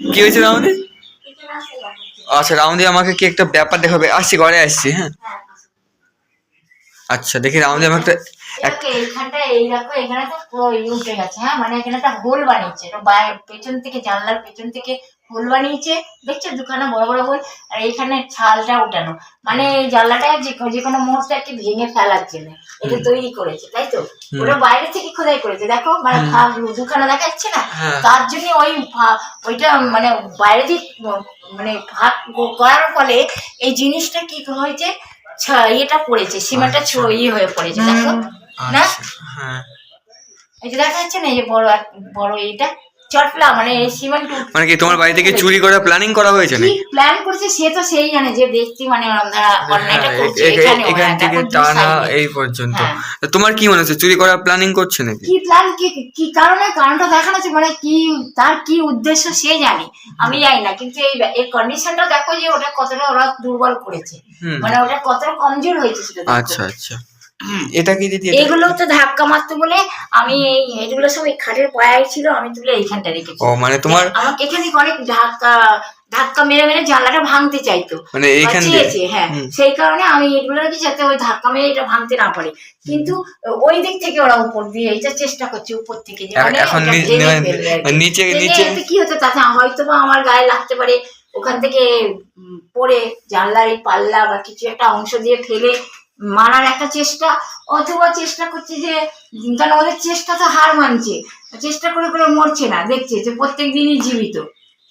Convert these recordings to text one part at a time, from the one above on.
কি হয়েছে রাউন্ডে? আচ্ছা রাউন্ডে আমাকে কি একটা ব্যাপার দেখাবে? আসছি, ঘরে আসছি হ্যাঁ। আচ্ছা দেখি রাউন্ডে আমার একটা এইখানটা এই দেখো এখানে তো পুরো ই উঠে গেছে হ্যাঁ? মানে এখানে একটা হোল বানিয়েছে পেছন থেকে জানলার পেছন থেকে হোল বানিয়েছে দেখছ? দুখানা বড় বড় হোল আর এইখানে ছালটা উঠানো মানে জানলাটা যে কোনো মুহূর্তে আর কি ভেঙে ফেলার জন্য। এটা তৈরি করেছে তাই তো? ওটা বাইরে থেকে খোদাই করেছে দেখো? মানে দুখানা দেখা যাচ্ছে না? হ্যাঁ। তার জন্য ওই ওইটা মানে বাইরে দিয়ে মানে ভাগ করার ফলে এই জিনিসটা কি হয়েছে? ছা- ইয়েটা পড়েছে সীমাটা ইয়ে হয়ে পড়েছে দেখো? না? আচ্ছা, হ্যাঁ। এই যে দেখা যাচ্ছে না এই যে বড় বড় এইটা? চটলা মানে সিমেন্ট মানে কি তোমার বাড়ি থেকে চুরি করার প্ল্যানিং করা হয়েছে নাকি? প্ল্যান করছে সে তো সেই জানে যে ব্যক্তি মানে অন্যায়টা হ্যাঁ, করছে এ- এখানে এখান থেকে টানা এই পর্যন্ত। হ্যাঁ। তোমার কি মনে হচ্ছে চুরি করার প্ল্যানিং করছে নাকি? কি প্ল্যান কি কি কারণে কারণটা দেখানো হচ্ছে মানে কি তার কি উদ্দেশ্য সে জানে আমি জানি না কিন্তু এই এই কন্ডিশনটা দেখো যে ওটা কতটা ওরা দুর্বল করেছে। মানে ওটা কতটা কমজোর হয়েছে সেটা আচ্ছা আচ্ছা। এটা কি দিদি এটা- এগুলো তো ধাক্কা মারতে বলে আমি এই এগুলো সব এই খাটের পায়ে ছিল আমি তুলে এইখানটা রেখেছি। ও মানে তোমার আমাকে এখানে অনেক ধাক্কা ধাক্কা মেরে মেরে জানলাটা ভাঙতে চাইতো। মানে এইখান দিয়ে? হ্যাঁ। সেই কারণে আমি এগুলো রেখে যাতে ওই ধাক্কা মেরে এটা ভাঙতে না পারে। কিন্তু ওই দিক থেকে ওরা উপর দিয়ে এটা চেষ্টা করছে উপর থেকে যে মানে। নিচে নিচে কি হতো তাতে হয়তো বা আমার গায়ে লাগতে পারে। ওখান থেকে পড়ে জানলার এই পাল্লা বা কিছু একটা অংশ দিয়ে ফেলে মারার একটা চেষ্টা অথবা চেষ্টা করছে যে কারণ ওদের চেষ্টা তো হার মানছে। চেষ্টা করে করে মরছে না দেখছে যে প্রত্যেক দিনই জীবিত।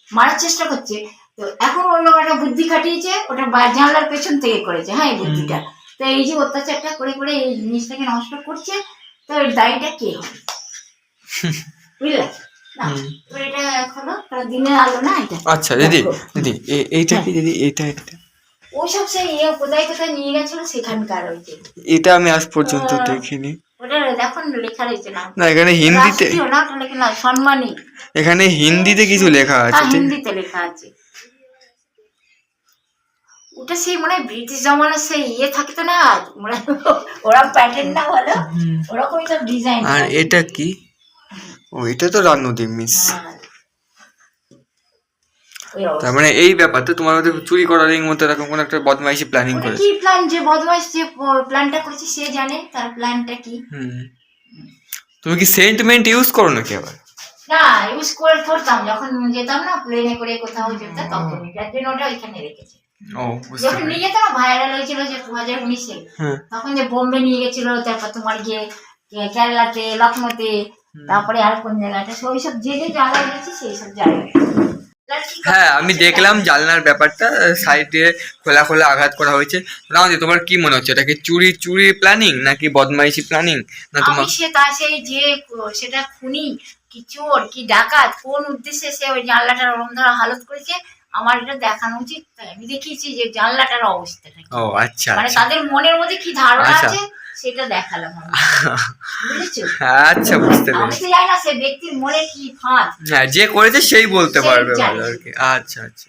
মারার চেষ্টা করছে। তো এখন অন্য একটা বুদ্ধি খাটিয়েছে ওটা বা- জানলার পেছন থেকে করেছে হ্যাঁ এই বুদ্ধিটা। তো এই যে অত্যাচারটা করে করে এই জিনিসটাকে নষ্ট করছে তো এর দায়ীটা কে হবে? বুঝলে? এটা এখনও কারণ আলো না এটা। আচ্ছা দিদি দিদি এইটা কি দিদি এইটা একটা ওইসব সেই ইয়ে কোথায় কোথায় নিয়ে গেছিল সেখানকার ওই যে। এটা আমি আজ পর্যন্ত দেখিনি। ওটা দেখুন লেখা রয়েছে না। না এখানে হিন্দিতে রাষ্ট্রীয় না লেখা সম্মানী। এখানে হিন্দিতে কিছু লেখা আছে হ্যাঁ হিন্দিতে লেখা আছে। ওটা সেই মানে ব্রিটিশ জমানার সেই ইয়ে থাকতো না মানে ওরা প্যাটার্ন না বলো? ওরকমই সব ডিজাইন আর এটা কি? ও এটা তো রানুদি মিস। হ্যাঁ। তার মানে এই ব্যাপার তো তোমার মধ্যে চুরি করার এই মতো এরকম কোনো একটা বদমাইশি প্ল্যানিং ওটা করেছে? কি প্ল্যান যে বদমাইশ যে প্ল্যানটা করেছে সে জানে তার প্ল্যানটা কি? তুমি কি সেন্টিমেন্ট ইউজ করো নাকি আবার? না ইউজ করে করতাম যখন যেতাম না প্লেনে করে কোথাও যেতাম তখন যার জন্য ওটা ওইখানে রেখেছে। যখন নিয়ে যেত না ভাইরাল হয়েছিল যে দু হাজার উনিশে তখন যে বোম্বে নিয়ে গেছিল তারপর তোমার গিয়ে কেরালাতে লখনৌতে তারপরে আর কোন জায়গাটা সব যে যে জায়গায় গেছে সেই সব জায়গায়। হ্যাঁ আমি দেখলাম জানলার ব্যাপারটা সাইডে খোলা খোলা আঘাত করা হয়েছে। না তোমার কি মনে হচ্ছে? এটা কি চুরি চুরি প্ল্যানিং নাকি বদমাইশি প্ল্যানিং না তোমার সে তা সেই যে সেটা খুনি কি চোর কি ডাকাত কোন উদ্দেশ্যে সে ওই জানলাটার ওরম ধরা হালত করেছে আমার এটা দেখানো উচিত। আমি দেখিয়েছি যে জানলাটার অবস্থাটা ও আচ্ছা মানে আচ্ছা। তাদের মনের মধ্যে কি ধারণা আচ্ছা। আছে? সেটা দেখালাম আচ্ছা বুঝতে আমি তো জানি না সে ব্যক্তির মনে কি ফাঁদ। হ্যাঁ যে করেছে সেই বলতে পারবে ভালো আর কি আচ্ছা আচ্ছা।